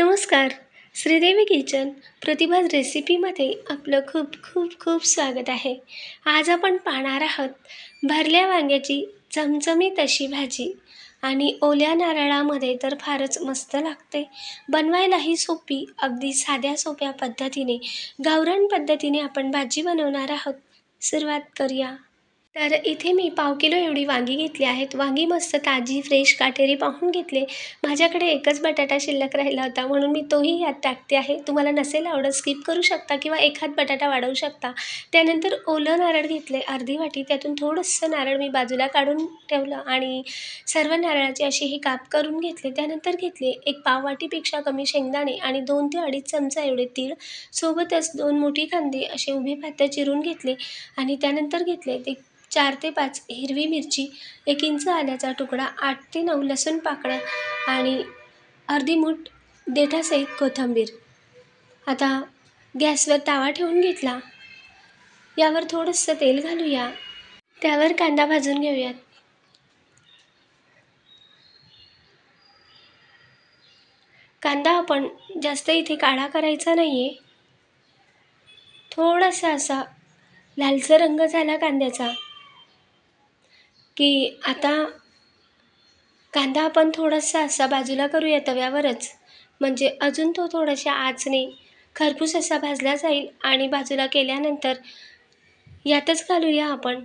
नमस्कार. श्रीदेवी किचन प्रतिभा रेसिपीमध्ये आपलं खूप खूप खूप स्वागत आहे. आज आपण पाहणार आहोत भरल्या वांग्याची चमचमीत अशी भाजी आणि ओल्या नारळामध्ये तर फारच मस्त लागते. बनवायलाही सोपी अगदी साध्या सोप्या पद्धतीने गावरान पद्धतीने आपण भाजी बनवणार आहोत. सुरुवात करूया. तर इथे मी पाव किलो एवढी वांगी घेतली आहेत. वांगी मस्त ताजी फ्रेश काटेरी पाहून घेतले. माझ्याकडे एकच बटाटा शिल्लक राहिला होता म्हणून मी तोही यात टाकते आहे. तुम्हाला नसेल आवडत स्किप करू शकता किंवा एखाद बटाटा वाढवू शकता. त्यानंतर ओलं नारळ घेतले. अर्धी वाटी त्यातून थोडंसं नारळ मी बाजूला काढून ठेवलं आणि सर्व नारळाची अशी ही काप करून घेतले. त्यानंतर घेतले एक पाव वाटीपेक्षा कमी शेंगदाणे आणि दोन ते अडीच चमचा एवढे तीळ. सोबतच दोन मोठी कांदे असे उभे पात्या चिरून घेतले आणि त्यानंतर घेतले ते चार ते पाच हिरवी मिरची एक इंच आल्याचा तुकडा आठ ते नऊ लसूण पाकळ्या आणि अर्धी मूठ देठासहित कोथिंबीर. आता गॅसवर तावा ठेवून घेतला. यावर थोडंसं तेल घालूया. त्यावर कांदा भाजून घेऊयात. कांदा आपण जास्त इथे काळा करायचा नाही आहे थोडासा असा लालसा रंग झाला कांद्याचा. की आता कांदा आपण थोडासा असा बाजूला करूया तव्यावरच. म्हणजे अजून तो थोडाशा आचने खरपूस असा भाजला जाईल आणि बाजूला केल्यानंतर यातच घालूया आपण.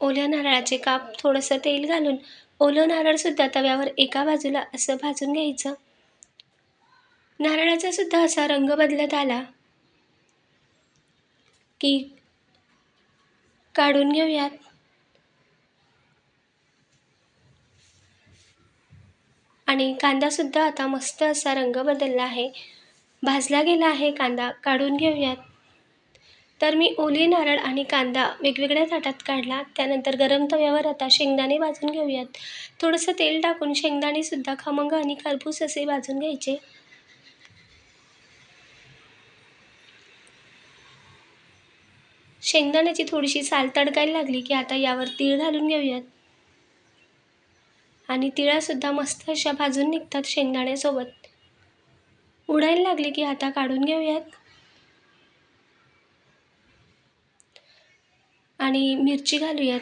ओल्या नारळाचे काप थोडंसं तेल घालून ओलं नारळसुद्धा तव्यावर एका बाजूला असं भाजून घ्यायचं. नारळाचा सुद्धा असा रंग बदलत आला की काढून घेऊयात. आणि कांदासुद्धा आता मस्त असा रंग बदलला आहे. भाजला गेला आहे कांदा काढून घेऊयात. तर मी ओली नारळ आणि कांदा वेगवेगळ्या ताटात काढला. त्यानंतर गरम तव्यावर आता शेंगदाणे भाजून घेऊयात. थोडंसं तेल टाकून शेंगदाणेसुद्धा खमंग आणि खरपूस असे भाजून घ्यायचे. शेंगदाण्याची थोडीशी साल तडकायला लागली की आता यावर तीळ घालून घेऊयात. आणि तिळासुद्धा मस्त अशा भाजून निघतात शेंगदाण्यासोबत. उडायला लागले की आता काढून घेऊयात. आणि मिरची घालूयात.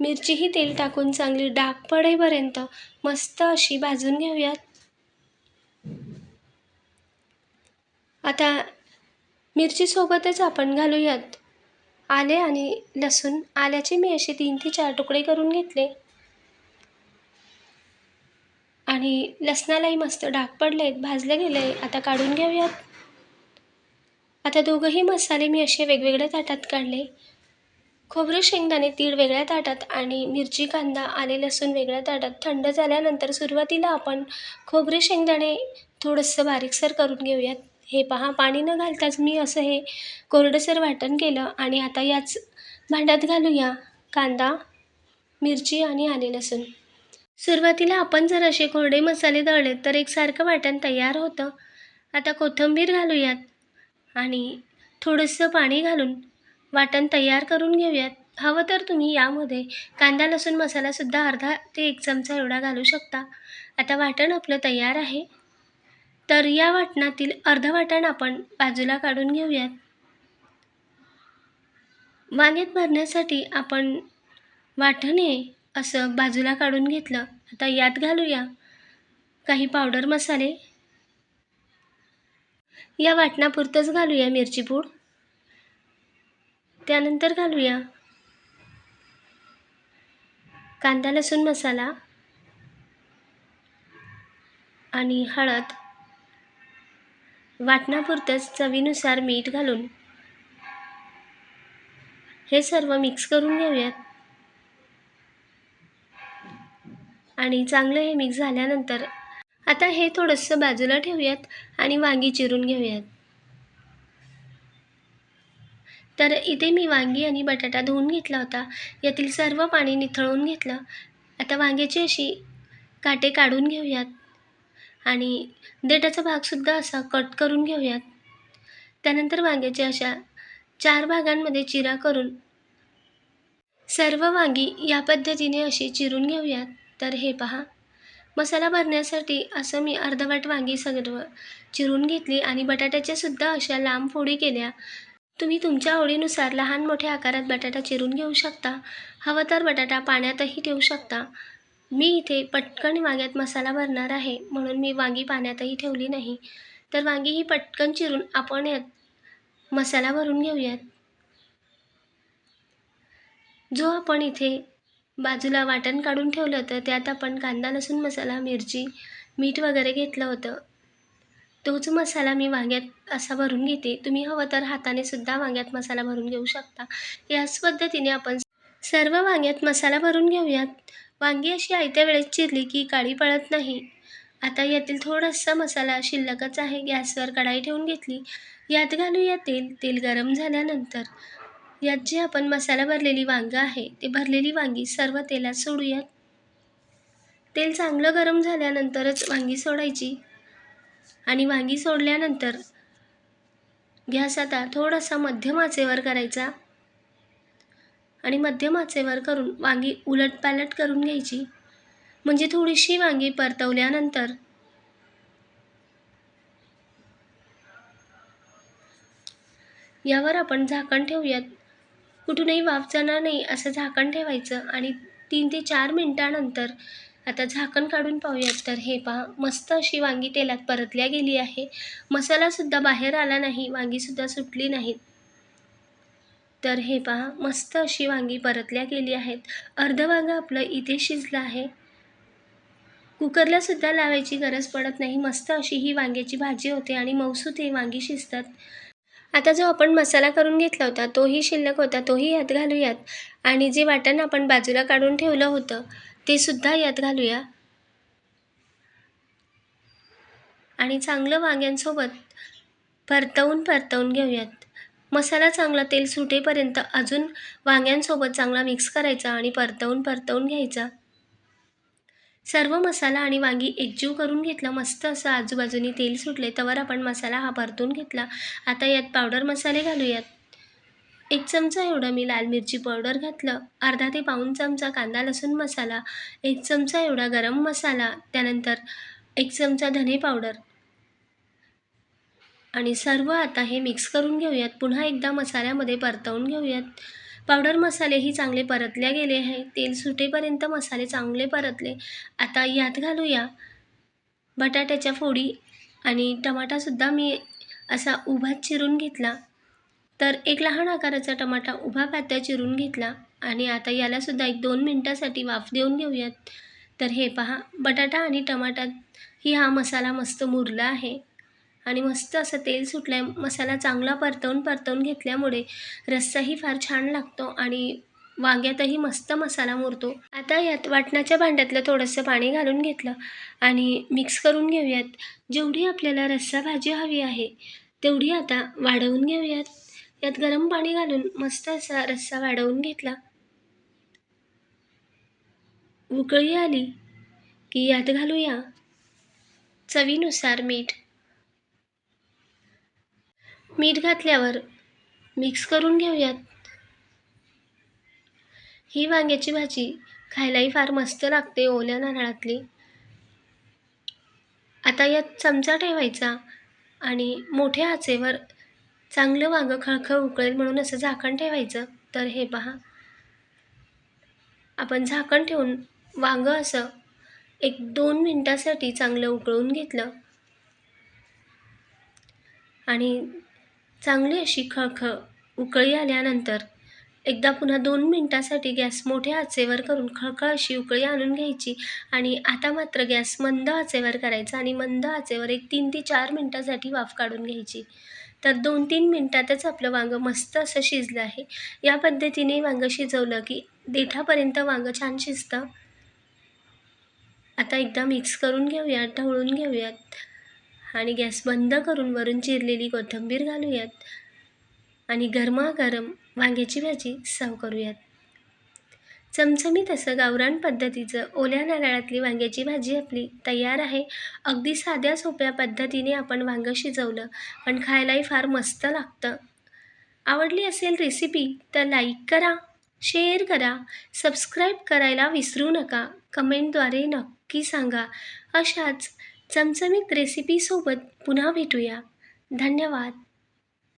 मिरचीही तेल टाकून चांगली डाग पडेपर्यंत मस्त अशी भाजून घेऊयात. आता मिरचीसोबतच आपण घालूयात. आले आणि लसूण आल्याचे मी असे तीन ते चार तुकडे करून घेतले. आणि लसणालाही मस्त डाग पडले आहेत भाजले गेले. आता काढून घेऊयात. आता दोघंही मसाले मी असे वेगवेगळ्या ताटात काढले. खोबरं शेंगदाणे तीळ वेगळ्या ताटात आणि मिरची कांदा आले लसूण वेगळ्या ताटात. थंड झाल्यानंतर सुरुवातीला आपण खोबरे शेंगदाणे थोडंसं बारीकसर करून घेऊयात. हे पहा पाणी न घालताच मी असं हे कोरडंसर वाटण केलं आणि आता याच भांड्यात घालूया कांदा मिरची आणि आले लसूण. सुरुवातीला आपण जर असे कोरडे मसाले दळले तर एकसारखं वाटण तयार होतं. आता कोथिंबीर घालूयात आणि थोडंसं पाणी घालून वाटण तयार करून घेऊयात. हवं तर तुम्ही यामध्ये कांदा लसूण मसालासुद्धा अर्धा ते एक चमचा एवढा घालू शकता. आता वाटण आपलं तयार आहे. तर या वाटणातील अर्धं वाटण आपण बाजूला काढून घेऊयात. वांग्यात भरण्यासाठी आपण वाटणे असं बाजूला काढून घेतलं. आता यात घालूया काही पावडर मसाले. या वाटणापुरतंच घालूया मिरची पूड. त्यानंतर घालूया कांदा लसूण मसाला आणि हळद. वाटणापुरतंच चवीनुसार मीठ घालून हे सर्व मिक्स करून घेऊयात. आणि चांगलं हे मिक्स झाल्यानंतर आता हे थोडंसं बाजूला ठेवूयात आणि वांगी चिरून घेऊयात. तर इथे मी वांगी आणि बटाटा धुवून घेतला होता. यातील सर्व पाणी निथळून घेतलं. आता वांग्याची अशी काटे काढून घेऊयात. आणि देठाचा भागसुद्धा असा कट करून घेऊयात. त्यानंतर वांग्याच्या अशा चार भागांमध्ये चिरा करून सर्व वांगी या पद्धतीने अशी चिरून घेऊयात. तर हे पहा. मसाला भरण्यासाठी असं मी अर्धवट वांगी सर्व चिरून घेतली आणि बटाट्याच्या सुद्धा अशा लांब फोडी केल्या. तुम्ही तुमच्या आवडीनुसार लहान मोठ्या आकारात बटाटा चिरून घेऊ शकता. हवं तर बटाटा पाण्यातही ठेवू शकता. मी इथे पटकन वांग्यात मसाला भरणार आहे म्हणून मी वांगी पाण्यातही ठेवली नाही. तर वांगी ही पटकन चिरून आपण यात मसाला भरून घेऊयात. जो आपण इथे बाजूला वाटण काढून ठेवलं होतं त्यात आपण कांदा लसूण मसाला मिरची मीठ वगैरे घेतलं होतं. तोच मसाला मी वांग्यात असा भरून घेते. तुम्ही हवं तर हाताने सुद्धा वांग्यात मसाला भरून घेऊ शकता. याच पद्धतीने आपण सर्व वांग्यात मसाला भरून घेऊयात. वांगी अशी आयत्या वेळेस चिरली की काळी पडत नाही. आता यातील थोडासा मसाला शिल्लकच आहे. गॅसवर कढाई ठेवून घेतली. यात घालूया तेल. तेल गरम झाल्यानंतर यात जे आपण मसाला भरलेली वांगं आहे ते भरलेली वांगी सर्व तेलात सोडूयात. तेल चांगलं गरम झाल्यानंतरच वांगी सोडायची. आणि वांगी सोडल्यानंतर गॅस आता थोडासा मध्यम आचेवर करायचा. आणि मध्यम आचेवर करून वांगी उलटपालट करून घ्यायची. म्हणजे थोडीशी वांगी परतवल्यानंतर यावर आपण झाकण ठेवूयात. कुठूनही वाफ जाणार नाही असं झाकण ठेवायचं आणि तीन ते चार मिनटानंतर आता झाकण काढून पाहूयात. तर हे पहा मस्त अशी वांगी तेलात परतल्या गेली आहे. मसालासुद्धा बाहेर आला नाही वांगीसुद्धा सुटली नाहीत. तर हे पहा मस्त अशी वांगी परतल्या गेली आहेत. अर्ध वांगं आपलं इथे शिजलं आहे. कुकरला सुद्धा लावायची गरज पडत नाही. मस्त अशी ही वांग्याची भाजी होते आणि मौसूत हे वांगी शिजतात. आता जो आपण मसाला करून घेतला होता तोही शिल्लक होता तोही यात घालूयात. आणि जे वाटण आपण बाजूला काढून ठेवलं होतं ते सुद्धा यात घालूया. आणि चांगलं वांग्यांसोबत परतवून परतवून घेऊयात. मसाला चांगला तेल सुटेपर्यंत अजून वांग्यांसोबत चांगला मिक्स करायचा आणि परतवून परतवून घ्यायचा. सर्व मसाला आणि वांगी एकजीव करून घेतला. मस्त असं आजूबाजूनी तेल सुटले तवर आपण मसाला हा परतून घेतला. आता यात पावडर मसाले घालूयात. एक चमचा एवढा मी लाल मिरची पावडर घातलं. अर्धा ते पाऊण चमचा कांदा लसूण मसाला. एक चमचा एवढा गरम मसाला. त्यानंतर एक चमचा धने पावडर आणि सर्व आता हे मिक्स करून घेऊयात. पुन्हा एकदा मसाल्यामध्ये परतवून घेऊयात. पावडर मसालेही चांगले परतल्या गेले आहे तेल सुटेपर्यंत मसाले चांगले परतले. आता यात घालूया बटाट्याच्या फोडी आणि टमाटासुद्धा मी असा उभा चिरून घेतला. तर एक लहान आकाराचा टमाटा उभा पात्या चिरून घेतला आणि आता यालासुद्धा एक दोन मिनटासाठी वाफ देऊन घेऊयात. तर हे पहा बटाटा आणि टमाटा ही हा मसाला मस्त मुरला आहे. आणि मस्त असं तेल सुटलं मसाला चांगला परतवून परतवून घेतल्यामुळे रस्साही फार छान लागतो आणि वांग्यातही मस्त मसाला मुरतो. आता यात वाटणाच्या भांड्यातलं थोडंसं पाणी घालून घेतलं आणि मिक्स करून घेऊयात. जेवढी आपल्याला रस्सा भाजी हवी आहे तेवढी आता वाढवून घेऊयात. यात गरम पाणी घालून मस्त असा रस्सा वाढवून घेतला. उकळी आली की यात घालूया चवीनुसार मीठ. मीठ घातल्यावर मिक्स करून घेऊयात. ही वांग्याची भाजी खायलाही फार मस्त लागते ओल्या नारळातली. आता यात चमचा ठेवायचा आणि मोठ्या आचेवर चांगलं वांगं खळखळ उकळेल म्हणून असं झाकण ठेवायचं. तर हे पहा. आपण झाकण ठेवून वांगं असं एक दोन मिनटासाठी चांगलं उकळून घेतलं. आणि चांगली अशी खळखळ उकळी आल्यानंतर एकदा पुन्हा दोन मिनटासाठी गॅस मोठ्या आचेवर करून खळखळ अशी उकळी आणून घ्यायची आणि आता मात्र गॅस मंद आचेवर करायचा आणि मंद आचेवर एक तीन ते चार मिनटासाठी वाफ काढून घ्यायची. तर दोन तीन मिनटातच आपलं वांगं मस्त असं शिजलं आहे. या पद्धतीने वांगं शिजवलं की देठापर्यंत वांगं छान शिजतं. आता एकदा मिक्स करून घेऊयात ढवळून घेऊयात. आणि गॅस बंद करून वरून चिरलेली कोथिंबीर घालूयात आणि गरमागरम वांग्याची भाजी सर्व करूयात. चमचमीत असं गावरान पद्धतीचं ओल्या नारळातली वांग्याची भाजी आपली तयार आहे. अगदी साध्या सोप्या पद्धतीने आपण वांगं शिजवलं पण खायलाही फार मस्त लागतं. आवडली असेल रेसिपी तर लाईक करा शेअर करा सबस्क्राईब करायला विसरू नका. कमेंटद्वारे नक्की नक्की सांगा. अशाच चमचमीत रेसिपीसोबत पुन्हा भेटूया. धन्यवाद.